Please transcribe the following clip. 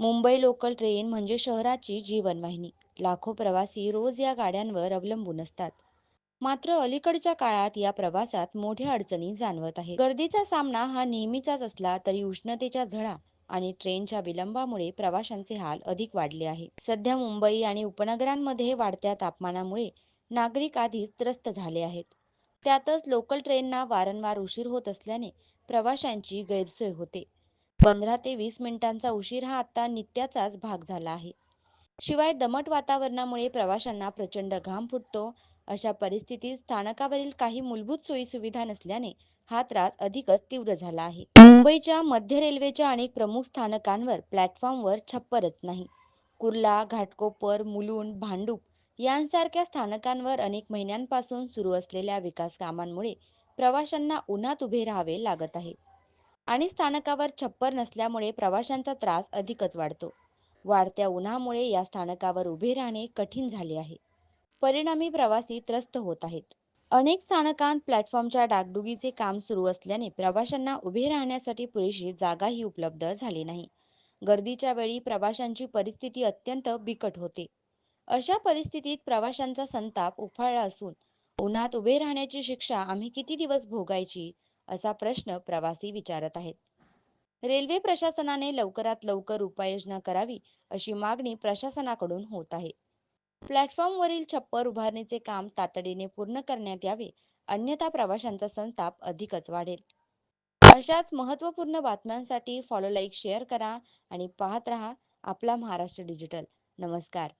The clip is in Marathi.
मुंबई लोकल ट्रेन म्हणजे शहराची जीवनवाहिनी. लाखो प्रवासी रोज या गाड्यांवर अवलंबून असतात. मात्र अलीकडच्या काळात या प्रवासात मोठ्या अडचणी जाणवत आहे गर्दीचा सामना हा नेहमीचाच असला तरी उष्णतेच्या झळा आणि ट्रेनच्या विलंबामुळे प्रवाशांचे हाल अधिक वाढले आहे. सध्या मुंबई आणि उपनगरांमध्ये वाढत्या तापमानामुळे नागरिक आधीच त्रस्त झाले आहेत. त्यातच लोकल ट्रेनना वारंवार उशीर होत असल्याने प्रवाशांची गैरसोय होते. पंधरा ते वीस मिनिटांचा उशीर हा आता नित्याचाच भाग झाला आहे. शिवाय दमट वातावरणामुळे प्रवाशांना प्रचंड घाम फुटतो अशा परिस्थितीत स्थानकावरील काही मूलभूत सोयीसुविधा नसल्याने हा त्रास अधिकच तीव्र झाला आहे. मुंबईच्या मध्य रेल्वेच्या अनेक प्रमुख स्थानकांवर प्लॅटफॉर्मवर छप्परच नाही. कुर्ला घाटकोपर मुलुंड भांडूप यांसारख्या स्थानकांवर अनेक महिन्यांपासून सुरू असलेल्या विकास कामांमुळे प्रवाशांना उन्हात उभे राहावे लागत आहे. आणि स्थानकावर छप्पर नसल्यामुळे प्रवाशांचा त्रास अधिकच वाढतो. वाढत्या उन्हामुळे या स्थानकावर उभे राहणे कठीण झाले आहे. परिणामी प्रवासी त्रस्त होत आहेत. अनेक स्थानकांत प्लॅटफॉर्मच्या डागडुगीचे काम सुरू असल्याने प्रवाशांना उभे राहण्यासाठी पुरेशी जागाही उपलब्ध झाली नाही. गर्दीच्या वेळी प्रवाशांची परिस्थिती अत्यंत बिकट होते. अशा परिस्थितीत प्रवाशांचा संताप उफाळला असून उन्हात उभे राहण्याची शिक्षा आम्ही किती दिवस भोगायची असा प्रश्न प्रवासी विचारत आहेत. रेल्वे प्रशासनाने लवकरात लवकर उपाययोजना करावी अशी मागणी प्रशासनाकडून होत आहे. प्लॅटफॉर्मवरील छप्पर उभारणीचे काम तातडीने पूर्ण करण्यात यावे. अन्यथा प्रवाशांचा संताप अधिकच वाढेल. अशाच महत्त्वपूर्ण बातम्यांसाठी फॉलो लाईक शेअर करा आणि पाहत रहा आपला महाराष्ट्र डिजिटल नमस्कार.